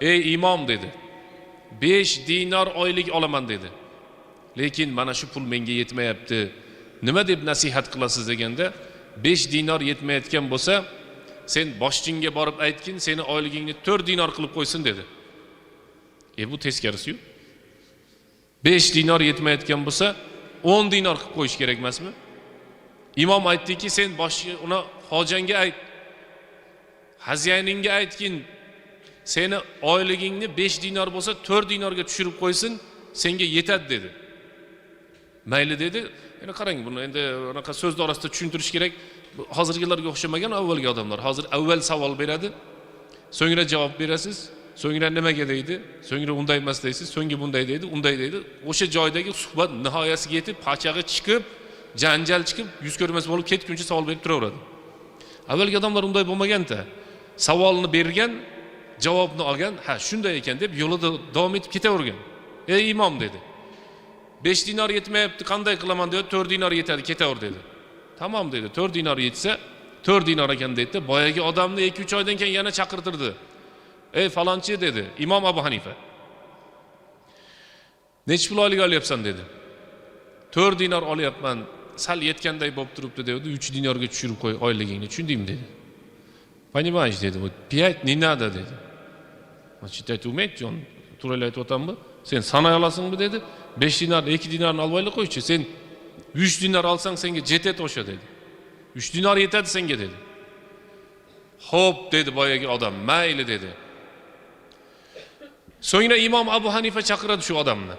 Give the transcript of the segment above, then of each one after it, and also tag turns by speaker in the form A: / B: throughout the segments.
A: ey imom dedi. Besh dinar oylik olaman dedi. Lekin mana shu pul menga yetmayapti. Nima deb nasihat qilasiz deganda besh dinar yetmayotgan bo'lsa sen boshchingga borib aytgin seni oyligingni to'rt dinar qilib qo'ysin dedi. E bu teskarisiyu? Besh dinar yetmayotgan bo'lsa o'n dinar qilib qo'yish kerak emasmi? Imom aytdiki sen boshchi uni hojangga ayt. Xazyayningga aytgin. Seni oyligingni besh dinar bo'lsa to'rt dinorga tushirib qo'ysin senga yetadi dedi. Mayli dedi. Endi qarang buni endi unaqa so'zni orasida tushuntirish kerak. Hozirgilarga o'xshamagan avvalgi odamlar. Hozir avval savol beradi so'ngra javob berasiz so'ngra nimaga deydi so'ngra unday emas deysiz so'ngra bunday deydi unday deydi. O'sha joydagi suhbat nihoyasiga yetib pachag'i chiqib janjal chiqib yuz ko'rmas bo'lib ketguncha savol berib turaveradi. Avvalgi odamlar unday bo'lmaganda savolni bergan javobni olgan ha shunday ekan deb yo'lida davom etib ketavergan ey imom dedi besh dinar yetmayapti qanday qilaman dedi to'rt dinar yetadi ketaver dedi tamom dedi to'rt dinar yetsa to'rt dinar ekan dedida boyagi odamni ikki uch oydan keyin yana chaqirtirdi ey falonchi dedi imom abu hanifa nechi pul oylik olyapsan dedi to'rt dinar olyapman sal yetganday bo'lib turibdi dedi uch dinorga tushirib qo'y oyligingni tushundingmi dedi понимаешь dedi вот пять не надо dedi Şiddet umek diyor. Turelayet otan mı? Sen sana yalasın mı dedi. Beş dinar, iki dinar albayla koy içi. Sen üç dinar alsan senge cetet oşa dedi. Üç dinar yeter senge dedi. Hop dedi bayağı adam. Meyle dedi. Sonra İmam Abu Hanife çakıradı şu adamını.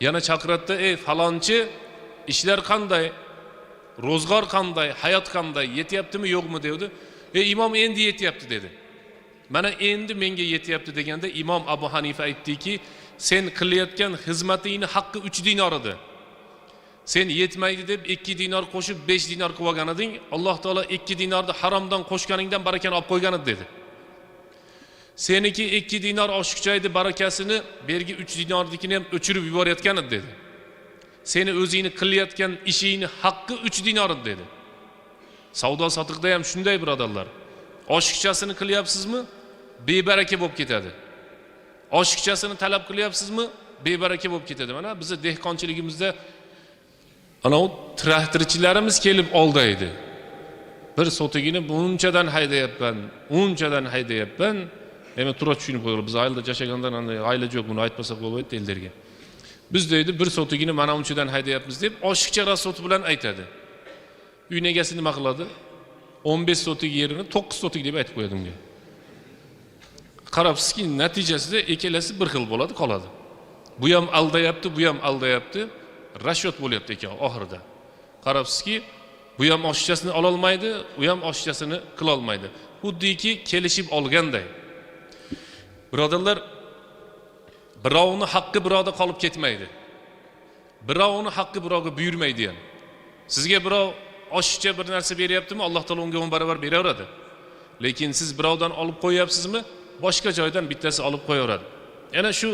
A: Yana çakırattı e falancı işler kanday, rozgar kanday, hayat kanday yeti yaptı mı yok mu diyordu. E İmam endi yeti yaptı dedi. Mana endi menga yetyapti deganda imom abu hanifa aytdiki sen qilayotgan xizmatingni haqqi uch dinor edi. Sen yetmaydi deb ikki dinor qo'shib besh dinor qilib olgan eding alloh taolo ikki dinorni haromdan qo'shganingdan barakani olib qo'ygan edi dedi. Seniki ikki dinor oshiqcha edi barakasini bergi uch dinornikini ham o'chirib yuborayotgan edi dedi. Seni o'zingni qilayotgan ishingni haqqi uch dinor edi dedi. Savdo sotiqda ham shunday birodarlar. Oshiqchasini qilyapsizmi? Bebaraka bo'lib ketadi oshiqchasini talab qilyapsizmi? Bebaraka bo'lib ketadi mana bizni dehqonchiligimizda anavi traktorchilarimiz kelib oldaydi bir sotigini bunchadan haydayapman unchadan haydayapman. Demak tura tushunib qo'yinglar biz ayilda yashagandan ayla yo'q buni aytmasak bo'lmaydi ellarga. Biz deydi bir sotigini mana unchadan haydayapmiz deb oshiqcha rasoti bilan aytadi. Uyni egasi nima qiladi o'n besh sotik yerini to'qqiz sotik deb aytib qo'yadi unga qarabsizki natijasida ikkalasi bir xil bo'ladi qoladi. Bu ham aldayapti bu ham aldayapti rashyot bo'lyapti ekan oxirida. Qarabsizki bu ham oshiqchasini ololmaydi u ham oshiqchasini qilolmaydi. Xuddiki kelishib olganday. Birodarlar birovni haqqi birovda qolib ketmaydi. Birovni haqqi birovga buyurmaydi ham. Sizga birov oshiqcha bir narsa beryaptimi alloh taolo unga o'n barobar beraveradi. Lekin siz birovdan olib qo'yyapsizmi boshqa joydan bittasi olib qo'yaveradi. Yana shu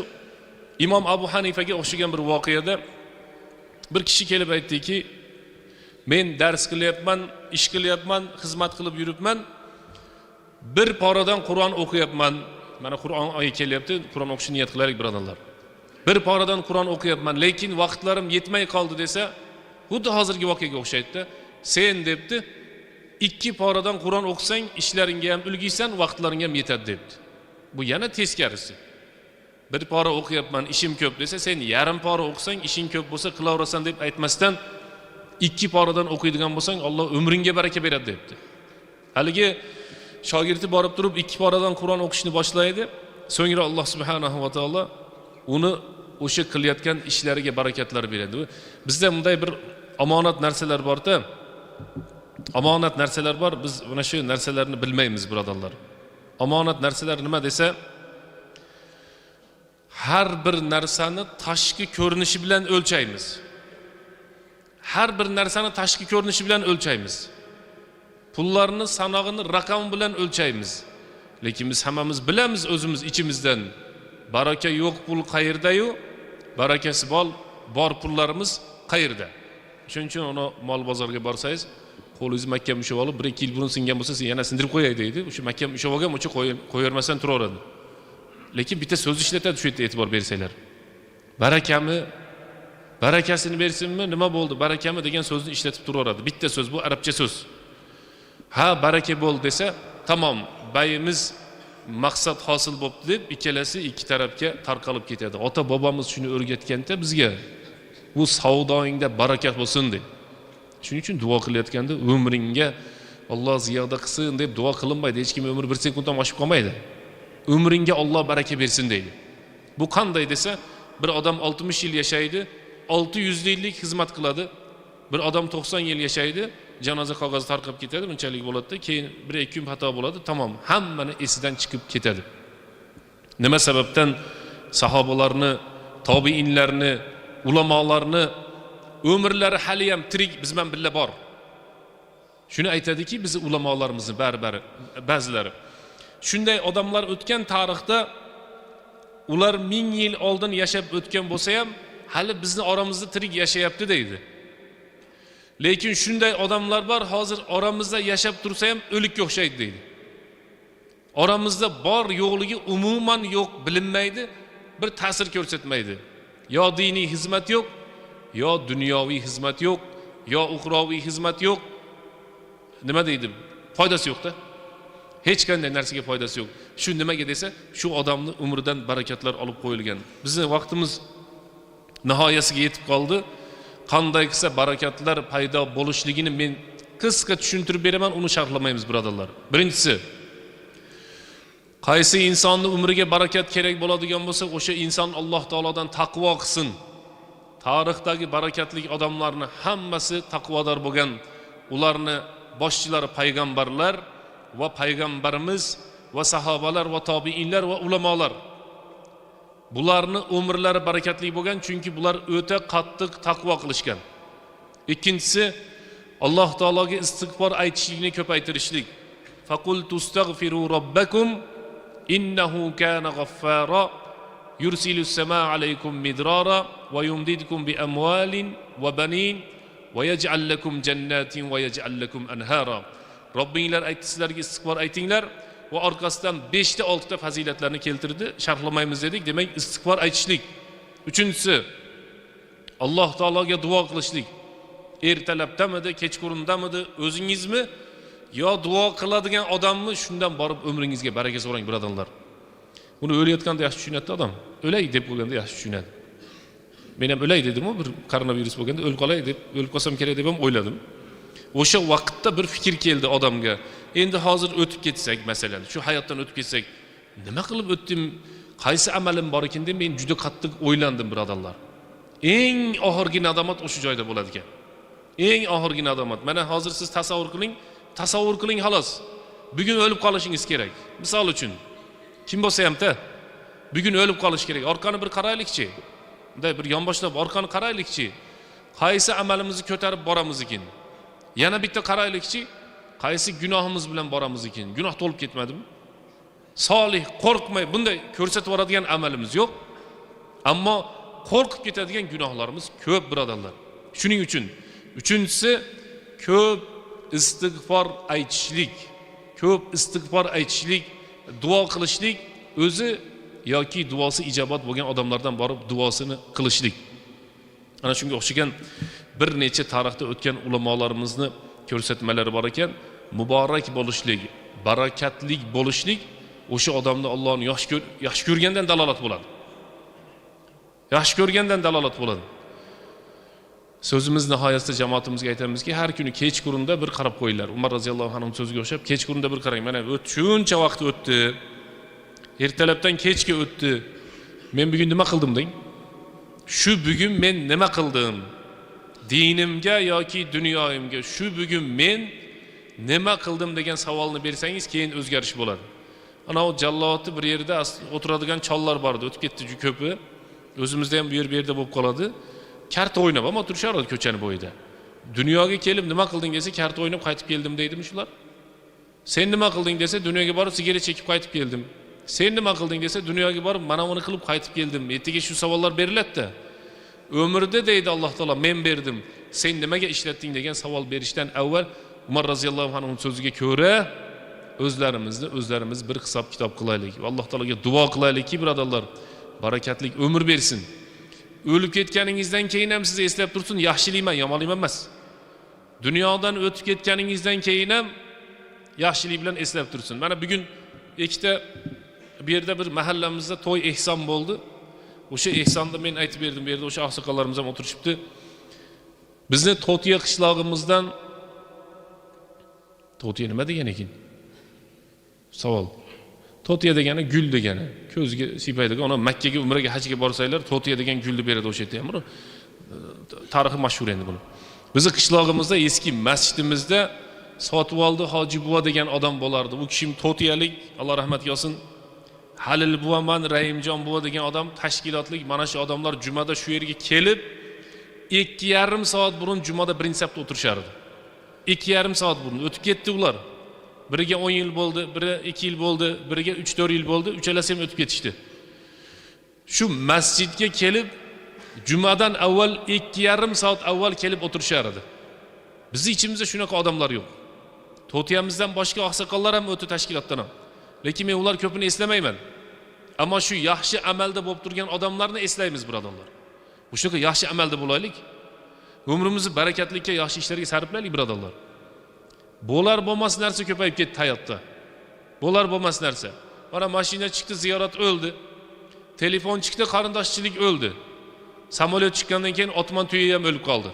A: imom abu hanifaga o'xshagan bir voqeada bir kishi kelib aytdiki men dars qilyapman ish qilyapman xizmat qilib yuribman. Bir poradan qur'on o'qiyapman. Mana qur'on oyi kelyapti qur'on o'qishni niyat qilaylik birodarlar. Bir poradan qur'on o'qiyapman lekin vaqtlarim yetmay qoldi desa xuddi hozirgi voqeaga o'xshaydida sen debdi. İkki poradan qur'on o'qisang ishlaringga ham ulgiysan vaqtlaring ham yetadi debdi bu yana teskarisi. Bir pora o'qiyapman ishim ko'p desa sen yarim pora o'qisang ishing ko'p bo'lsa qilaverasan deb aytmasdan ikki poradan o'qiydigan bo'lsang olloh umringga baraka beradi debdi. Haligi shogirdi borib turib ikki poradan qur'on o'qishni boshlaydi so'ngra alloh subhanahu va taolo uni o'sha qilayotgan ishlariga barakatlar beradi. Bizda bunday bir omonat narsalar borda omonat narsalar bor biz mana shu narsalarni bilmaymiz birodarlar. Omonat narsalar nima desa har bir narsani tashqi ko'rinishi bilan o'lchaymiz. Har bir narsani tashqi ko'rinishi bilan o'lchaymiz. Pullarni sanog'ini raqam bilan o'lchaymiz. Lekin biz hammamiz bilamiz o'zimiz ichimizdan. Baraka yo'q pul qayerdayu? Barakasi bor bor pullarimiz qayerda? Shuning uchun uni mol bozorga borsangiz qo'lingizni mahkam ushlab olib bir ikki yil burun singan bo'lsa sen yana sindirib qo'yay deydi. O'sha mahkam ushlab olgan o'sha qo'yavermasdan turaveradi. Lekin bitta so'z ishlatadi shu yerda e'tibor bersanglar. Barakami? Barakasini bersinmi? Nima bo'ldi? Barakami degan so'zni ishlatib turaveradi. Bitta so'z bu arabcha so'z. Ha baraka bo'ldi desa tamom bayimiz maqsad hosil bo'libdi deb ikkalasi ikki tarafga tarqalib ketadi. Ota bobomiz shuni o'rgatganda bizga bu savdoingda barakat bo'lsin deb. Shuning uchun duo qilayotganda umringga olloh ziyoda qilsin deb duo qilinmaydi. Hech kim umri bir sekunddan oshib qolmaydi. Umringga olloh baraka bersin deydi. Bu qanday desa bir odam oltmish yil yashaydi olti yuz yillik xizmat qiladi. Bir odam to'qson yil yashaydi janoza qog'ozi tarqab ketadi bunchalik bo'ladida keyin bir ikki kun xato bo'ladi tamom hammani esidan chiqib ketadi. Nima sababdan sahobalarni tobiinlarni ulamolarni umrlari haliyam tirik biz bilan birga bor. Shuni aytadiki bizni ulamolarimizni baribari ba'zilari. Shunday odamlar o'tgan tarixda ular ming yil oldin yashab o'tgan bo'lsa ham hali bizni oramizda tirik yashayapti deydi. Lekin shunday odamlar bor hozir oramizda yashab tursa ham o'likka o'xshaydi deydi. Oramizda bor yo'qligi umuman yo'q bilinmaydi bir ta'sir ko'rsatmaydi. Yo diniy xizmat yo'q yo dunyoviy xizmat yo'q yo uxroviy xizmat yo'q. Nima deydi? Foydasi yo'qda hech qanday narsaga foydasi yo'q. Shu nimaga desa shu odamni umridan barakatlar olib qo'yilgan. Bizni vaqtimiz nihoyasiga yetib qoldi. Qanday qilsa barakatlar paydo bo'lishligini men qisqa tushuntirib beraman uni sharhlamaymiz birodarlar. Birinchisi qaysi insonni umriga barakat kerak bo'ladigan bo'lsa o'sha inson alloh taolodan taqvo qilsin. Tarixdagi barakatli odamlarni hammasi taqvodor bo'lgan ularni boshchilari payg'ambarlar va payg'ambarimiz va sahobalar va tobiinlar va ulamolar. Bularni umrlari barakatli bo'lgan chunki bular o'ta qattiq taqvo qilishgan. İkkinchisi alloh taologa istig'for aytishlikni ko'paytirishlik. Faqul tustag'firu robbakum innahu kana g'affara yumdidkum bi amwalin va banin va yaj'al lakum jannatin va yaj'al lakum anhara robbinglar aytdi sizlarga istig'for aytinglar va orqasidan beshta oltita fazilatlarni keltirdi sharhlamaymiz dedik demak istig'for aytishlik uchinchisi alloh taologa duo qilishlik ertalabdamidi kechqurundamidi o'zingizmi yo duo qiladigan odammi shundan borib umringizga baraka so'rang birodarlar buni o'layotganda yaxshi tushunadida odam o'lay deb bo'lganda yaxshi tushunadi men ham o'lay dedimu bir koronavirus bo'lganda o'lib qolay deb o'lib qolsam kerak deb ham o'yladim o'sha vaqtda bir fikr keldi odamga endi hozir o'tib ketsak masalan shu hayotdan o'tib ketsak nima qilib o'tdim qaysi amalim bor ekan deb men juda qattiq o'ylandim birodarlar eng oxirgi nadomat o'sha joyda bo'ladi ekan. Eng oxirgi nadomat. Mana hozir siz tasavvur qiling. Tasavvur qiling xolos. Bugun o'lib qolishingiz kerak. Misol uchun kim bo'lsa hamda bugun o'lib qolish kerak. Orqani bir qaraylikchi bunday bir yonboshlab orqani qaraylikchi qaysi amalimizni ko'tarib boramiz ekan? Yana bitta qaraylikchi qaysi gunohimiz bilan boramiz ekan? Gunoh to'lib ketmadimi? Solih qo'rqmay bunday ko'rsatib yuboradigan amalimiz yo'q. Ammo qo'rqib ketadigan gunohlarimiz ko'p birodarlar. Shuning uchun uchinchisi ko'p istig'for aytishlik. Ko'p istig'for aytishlik duo qilishlik o'zi yoki duosi ijobat bo'lgan odamlardan borib duosini qilishlik. Ana shunga o'xshagan bir necha tarixda o'tgan ulamolarimizni ko'rsatmalari bor ekan. Muborak bo'lishlik barakatlik bo'lishlik o'sha odamni ollohni yaxshi ko'r yaxshi ko'rgandan dalolat bo'ladi. Yaxshi ko'rgandan dalolat bo'ladi. So'zimiz nihoyasida jamoatimizga aytamizki har kuni kechqurunda bir qarab qo'yinglar umar roziyallohu anhu so'ziga o'xshab kechqurunda bir qarang mana shuncha vaqt o'tdi ertalabdan kechga o'tdi men bugun nima qildim deng shu bugun men nima qildim dinimga yoki dunyoyimga shu bugun men nima qildim degan savolni bersangiz keyin o'zgarish bo'ladi. Anavi jallovni bir yerda o'tiradigan chollar bor edi o'tib ketdi ko'pi. O'zimizda ham bu yer bu yerda bo'lib karta o'ynab ham o'tirishardi ko'chani bo'yida. Dunyoga kelib nima qilding desa karta o'ynab qaytib keldim deydimi shular? Sen nima qilding desa dunyoga borib sigaret chekib qaytib keldim. Sen nima qilding desa dunyoga borib mana buni qilib qaytib keldim. Ertaga shu savollar beriladida. Umrni deydi alloh taolo men berdim. Sen nimaga ishlatding degan savol berishdan avval umar roziyallohu anhu so'ziga ko'ra o'zlarimizni o'zlarimiz bir hisob kitob qilaylik va alloh taologa duo qilaylikki birodarlar barakatli umr bersin. O'lib ketganingizdan keyin ham sizni eslab tursin yaxshilikman yomonlikman emas dunyodan o'tib ketganingizdan keyin ham yaxshilik bilan eslab tursin mana bugun ikkita bu yerda bir mahallamizda to'y ehson bo'ldi o'sha ehsonni men aytib berdim bu yerda o'sha oqsoqollarimiz ham o'tirishibdi bizni to'tiya qishlog'imizdan to'tiya nima degan ekan? Savol to'tiya degani gul degani. Ko'zga siypaydigan ona makkaga umraga hajga borsanglar to'tiya degan gulni beradi o'sha yerda ham tarixi mashhur endi buni. Bizni qishlog'imizda eski masjidimizda sotib oldi hoji buva degan odam bo'lardi. U kishi to'tiyalik alloh rahmatga olsin halil buvaman rahimjon buva degan odam tashkilotlik mana shu odamlar jumada shu yerga kelib ikki yarim soat burun jumada birinchi safda o'tirishardi. Ikki yarim soat burun o'tib ketdi ular. Biriga o'n yil bo'ldi biri ikki yil bo'ldi biriga uch to'rt yil bo'ldi uchalasi ham o'tib ketishdi shu masjidga kelib jumadan avval ikki yarim soat avval kelib o'tirishar edi bizni ichimizda shunaqa odamlar yo'q. To'tiyamizdan boshqa oqsoqollar ham o'tdi tashkilotdan ham. Lekin men ular ko'pini eslamayman. Ammo shu yaxshi amalda bo'lib turgan odamlarni eslaymiz birodarlar. Shunaqa yaxshi amalda bo'laylik. Umrimizni barakatlikka yaxshi ishlarga sarflaylik birodarlar bo'lar bo'lmas narsa ko'payib ketdi hayotda bo'lar bo'lmas narsa mana mashina chiqdi ziyorat o'ldi telefon chiqdi qarindoshchilik o'ldi samolyot chiqqandan keyin otmon tuya ham o'lib qoldi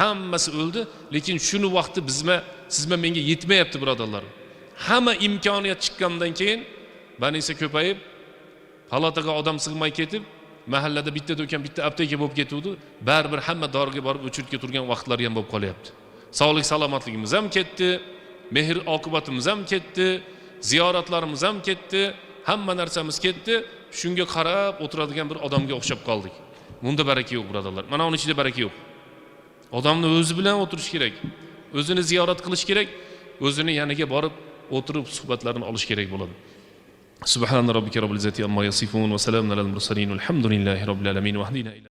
A: hammasi o'ldi lekin shuni vaqti bizma sizma menga yetmayapti birodarlar hamma imkoniyat chiqqandan keyin banisa ko'payib palataga odam sig'may ketib mahallada bitta do'kon bitta apteka bo'lib ketuvdi. Baribir hamma doriga borib o'chirtga turgan vaqtlar ham bo'lib qolyapti sog'lik salomatligimiz ham ketdi mehr oqibatimiz ham ketdi ziyoratlarimiz ham ketdi hamma narsamiz ketdi shunga qarab o'tiradigan bir odamga o'xshab qoldik bunda baraka yo'q birodarlar mana uni ichida baraka yo'q odamni o'zi bilan o'tirish kerak o'zini ziyorat qilish kerak o'zini yaniga borib o'tirib suhbatlarini olish kerak bo'ladi سبحان ربك رب العزة عما يصفون وسلام على المرسلين والحمد لله رب العالمين واهدنا إلى